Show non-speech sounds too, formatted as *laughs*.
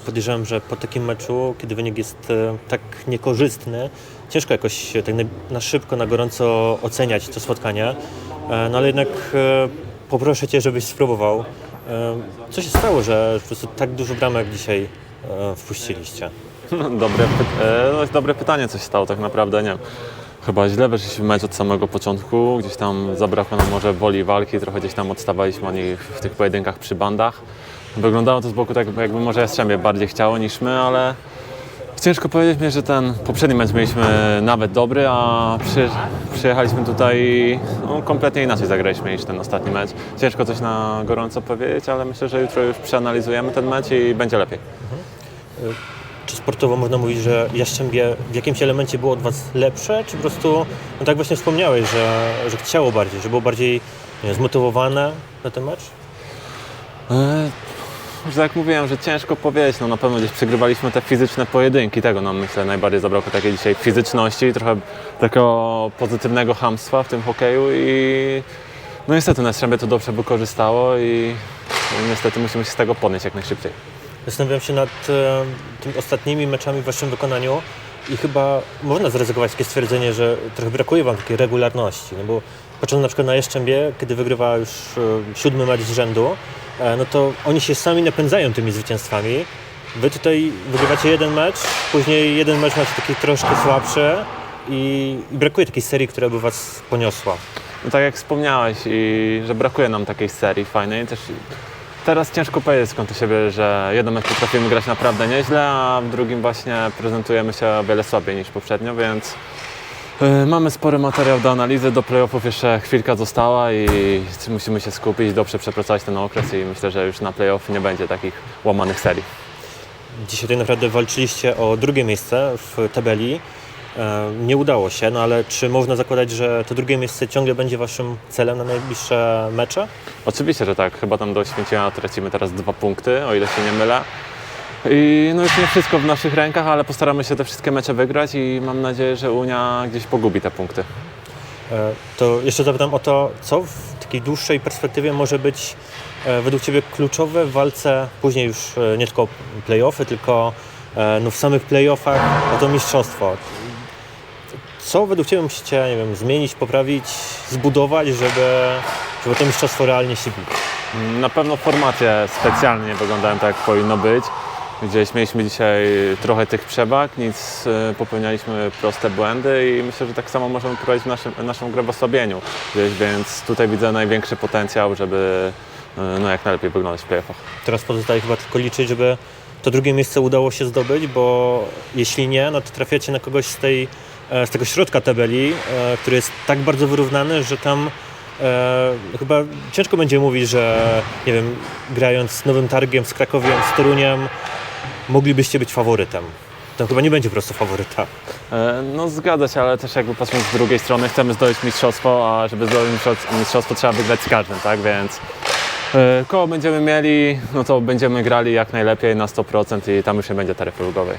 podejrzewam, że po takim meczu, kiedy wynik jest e, tak niekorzystny, ciężko jakoś tak na, szybko, na gorąco oceniać to spotkanie. E, No ale jednak e, poproszę Cię, żebyś spróbował. Co się stało, że po prostu tak dużo bramek dzisiaj wpuściliście? No, dobre, py- no, dobre pytanie, co się stało tak naprawdę, nie. Chyba źle weszliśmy w mecz od samego początku, gdzieś tam zabrakło nam może woli walki, trochę gdzieś tam odstawaliśmy od nich w tych pojedynkach przy bandach. Wyglądało to z boku tak, jakby może Jastrzębie bardziej chciało niż my, ale ciężko powiedzieć mi, że ten poprzedni mecz mieliśmy nawet dobry, a przy, przyjechaliśmy tutaj i no, kompletnie inaczej zagraliśmy niż ten ostatni mecz. Ciężko coś na gorąco powiedzieć, ale myślę, że jutro już przeanalizujemy ten mecz i będzie lepiej. Czy sportowo można mówić, że Jastrzębie w jakimś elemencie było od Was lepsze, czy po prostu, no tak właśnie wspomniałeś, że, że chciało bardziej, że było bardziej nie zmotywowane na ten mecz? *laughs* Że jak mówiłem, że ciężko powiedzieć, no na pewno gdzieś przegrywaliśmy te fizyczne pojedynki, tego nam myślę najbardziej zabrakło takiej dzisiaj fizyczności, trochę takiego pozytywnego hamstwa w tym hokeju i no niestety na Strzębie to dobrze wykorzystało i no, niestety musimy się z tego podnieść jak najszybciej. Zastanawiam się nad e, tymi ostatnimi meczami w Waszym wykonaniu i chyba można zaryzykować takie stwierdzenie, że trochę brakuje Wam takiej regularności, no bo patrząc na przykład na Jeszczębie, kiedy wygrywa już e, siódmy mecz z rzędu, no to oni się sami napędzają tymi zwycięstwami. Wy tutaj wygrywacie jeden mecz, później jeden mecz macie taki troszkę słabszy i, brakuje takiej serii, która by Was poniosła. No tak jak wspomniałeś i że brakuje nam takiej serii fajnej też teraz ciężko powiedzieć skąd to się bierze, że jeden mecz potrafimy grać naprawdę nieźle, a w drugim właśnie prezentujemy się o wiele słabiej niż poprzednio, więc mamy spory materiał do analizy, do playoffów jeszcze chwilka została i musimy się skupić, dobrze przepracować ten okres i myślę, że już na playoff nie będzie takich łamanych serii. Dzisiaj tak naprawdę walczyliście o drugie miejsce w tabeli. E, Nie udało się, no ale czy można zakładać, że to drugie miejsce ciągle będzie waszym celem na najbliższe mecze? Oczywiście, że tak. Chyba tam do Święcimia tracimy teraz dwa punkty, o ile się nie mylę. I no już nie wszystko w naszych rękach, ale postaramy się te wszystkie mecze wygrać i mam nadzieję, że Unia gdzieś pogubi te punkty. E, To jeszcze zapytam o to, co w takiej dłuższej perspektywie może być e, według Ciebie kluczowe w walce, później już e, nie tylko playoffy, tylko no w samych playoffach o to mistrzostwo. Co według Ciebie musicie, nie wiem, zmienić, poprawić, zbudować, żeby, żeby to mistrzostwo realnie się bić? Na pewno formacje specjalnie nie wyglądają tak, jak powinno być. Gdzieś mieliśmy dzisiaj trochę tych przewag, nic e, popełnialiśmy proste błędy i myślę, że tak samo możemy prowadzić naszym, naszą grę w osłabieniu. Gdzieś, więc tutaj widzę największy potencjał, żeby e, no, jak najlepiej wyglądać w playoffach. Teraz pozostaje chyba tylko liczyć, żeby to drugie miejsce udało się zdobyć, bo jeśli nie, no to trafiacie na kogoś z, tej, e, z tego środka tabeli, który jest tak bardzo wyrównany, że tam e, chyba ciężko będzie mówić, że nie wiem, grając z Nowym Targiem, z Krakowiem, z Toruniem, moglibyście być faworytem. Tam chyba nie będzie po prostu faworyta. E, No zgadza się, ale też jakby patrząc z drugiej strony chcemy zdobyć mistrzostwo, a żeby zdobyć mistrzostwo, mistrzostwo trzeba wygrać z każdym, tak? Więc e, koło będziemy mieli, no to będziemy grali jak najlepiej na 100% i tam już nie będzie taryfy ulgowej.